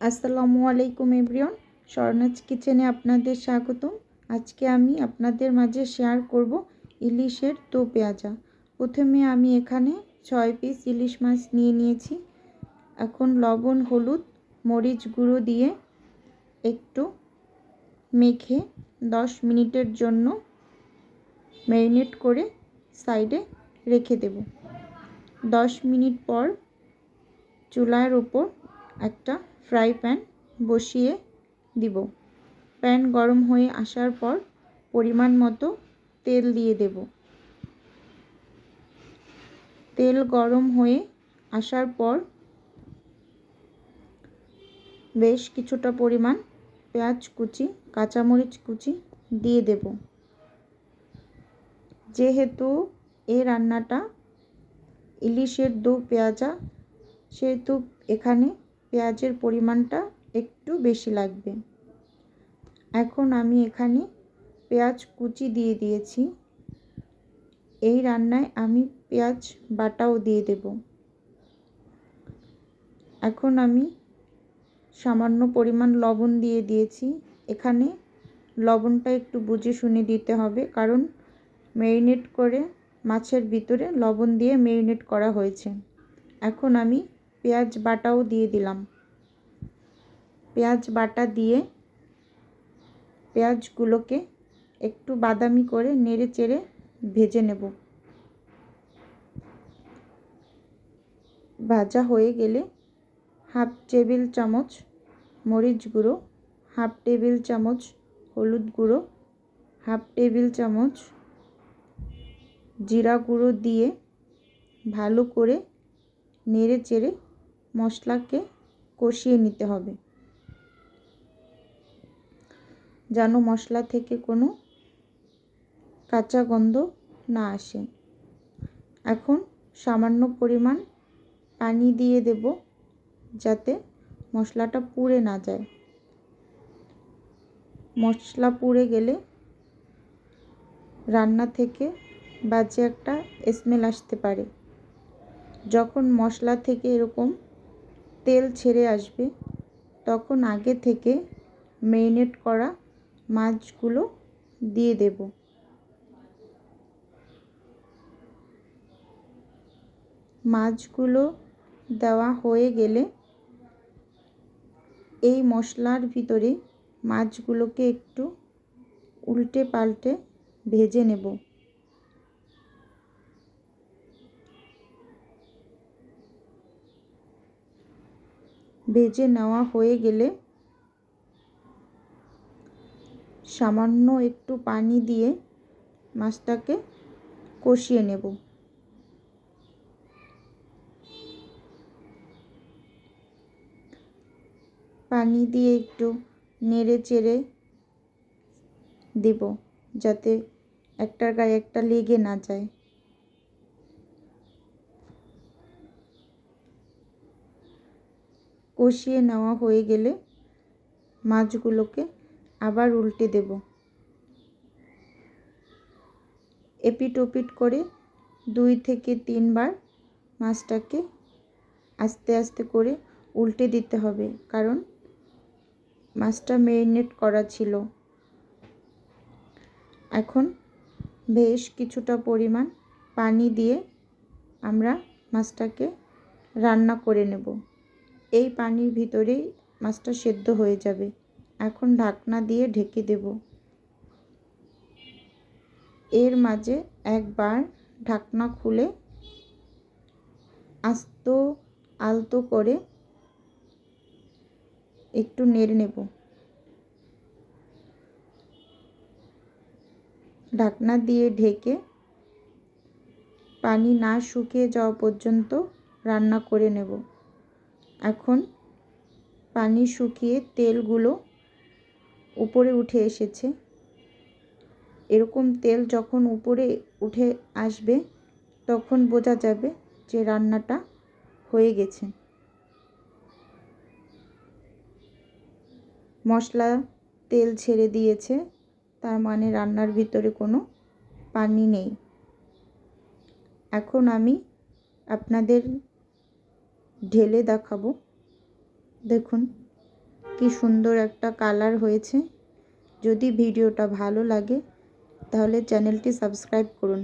আসসালামু আলাইকুম এভরিওন স্বর্ণাজ কিচেনে আপনাদের স্বাগতম। আজকে আমি আপনাদের মাঝে শেয়ার করব ইলিশের তো পেঁয়াজা। প্রথমে আমি এখানে ছয় পিস ইলিশ মাছ নিয়ে নিয়েছি। এখন লবণ, হলুদ, মরিচ গুঁড়ো দিয়ে একটু মেখে দশ মিনিটের জন্য ম্যারিনেট করে সাইডে রেখে দেব। দশ মিনিট পর চুলার ওপর একটা ফ্রাই প্যান বসিয়ে দিব। প্যান গরম হয়ে আসার পর পরিমাণ মতো তেল দিয়ে দেব। তেল গরম হয়ে আসার পর বেশ কিছুটা পরিমাণ পেঁয়াজ কুচি, কাঁচামরিচ কুচি দিয়ে দেব। যেহেতু এই রান্নাটা ইলিশের দু পেঁয়াজা, সেহেতু এখানে পেঁয়াজের পরিমাণটা একটু বেশি লাগবে। এখন আমি এখানে পেঁয়াজ কুচি দিয়ে দিয়েছি। এই রান্নায় আমি পেঁয়াজ বাটাও দিয়ে দেব। এখন আমি সামান্য পরিমাণ লবণ দিয়ে দিয়েছি। এখানে লবণটা একটু বুঝে শুনে দিতে হবে, কারণ ম্যারিনেট করে মাছের ভিতরে লবণ দিয়ে ম্যারিনেট করা হয়েছে। এখন আমি পেঁয়াজ বাটাও দিয়ে দিলাম। পেঁয়াজ বাটা দিয়ে পেঁয়াজগুলোকে একটু বাদামি করে নেড়ে চেড়ে ভেজে নেব। ভাজা হয়ে গেলে হাফ টেবিল চামচ মরিচ গুঁড়ো, হাফ টেবিল চামচ হলুদ গুঁড়ো, হাফ টেবিল চামচ জিরা গুঁড়ো দিয়ে ভালো করে নেড়ে চেড়ে মশলাকে কষিয়ে নিতে হবে। যেন মশলা থেকে কোনো কাঁচা গন্ধ না আসে। এখন সামান্য পরিমাণ পানি দিয়ে দেব যাতে মশলাটা পুড়ে না যায়। মশলা পুড়ে গেলে রান্না থেকে বাজে একটা স্মেল আসতে পারে। যখন মশলা থেকে এরকম তেল ছেড়ে আসবে, তখন আগে থেকে ম্যারিনেট করা মাছগুলো দিয়ে দেব। মাছগুলো দেওয়া হয়ে গেলে এই মশলার ভিতরে মাছগুলোকে একটু উল্টে পাল্টে ভেজে নেব। ভেজে নেওয়া হয়ে গেলে সামান্য একটু পানি দিয়ে মাছটাকে কষিয়ে নেব। পানি দিয়ে একটু নেড়ে চেড়ে দেব যাতে একটার গায়ে একটা লেগে না যায়। কষিয়ে নেওয়া হয়ে গেলে মাছগুলোকে আবার উল্টে দেব। এপিট ওপিট করে দুই থেকে তিনবার মাছটাকে আস্তে আস্তে করে উল্টে দিতে হবে, কারণ মাছটা ম্যারিনেট করা ছিল। এখন বেশ কিছুটা পরিমাণ পানি দিয়ে আমরা মাছটাকে রান্না করে নেব। এই পানির ভিতরেই মাছটা সেদ্ধ হয়ে যাবে। এখন ঢাকনা দিয়ে ঢেকে দেব। এর মাঝে একবার ঢাকনা খুলে আস্ত আলতো করে একটু নেড়ে নেব। ঢাকনা দিয়ে ঢেকে পানি না শুকিয়ে যাওয়া পর্যন্ত রান্না করে নেব। এখন পানি শুকিয়ে তেলগুলো উপরে উঠে এসেছে। এরকম তেল যখন উপরে উঠে আসবে, তখন বোঝা যাবে যে রান্নাটা হয়ে গেছে। মশলা তেল ছেড়ে দিয়েছে, তার মানে রান্নার ভিতরে কোনো পানি নেই। এখন আমি আপনাদের ঢেলে দেখাবো। দেখুন কি সুন্দর একটা কালার হয়েছে। যদি ভিডিওটা ভালো লাগে তাহলে চ্যানেলটি সাবস্ক্রাইব করুন।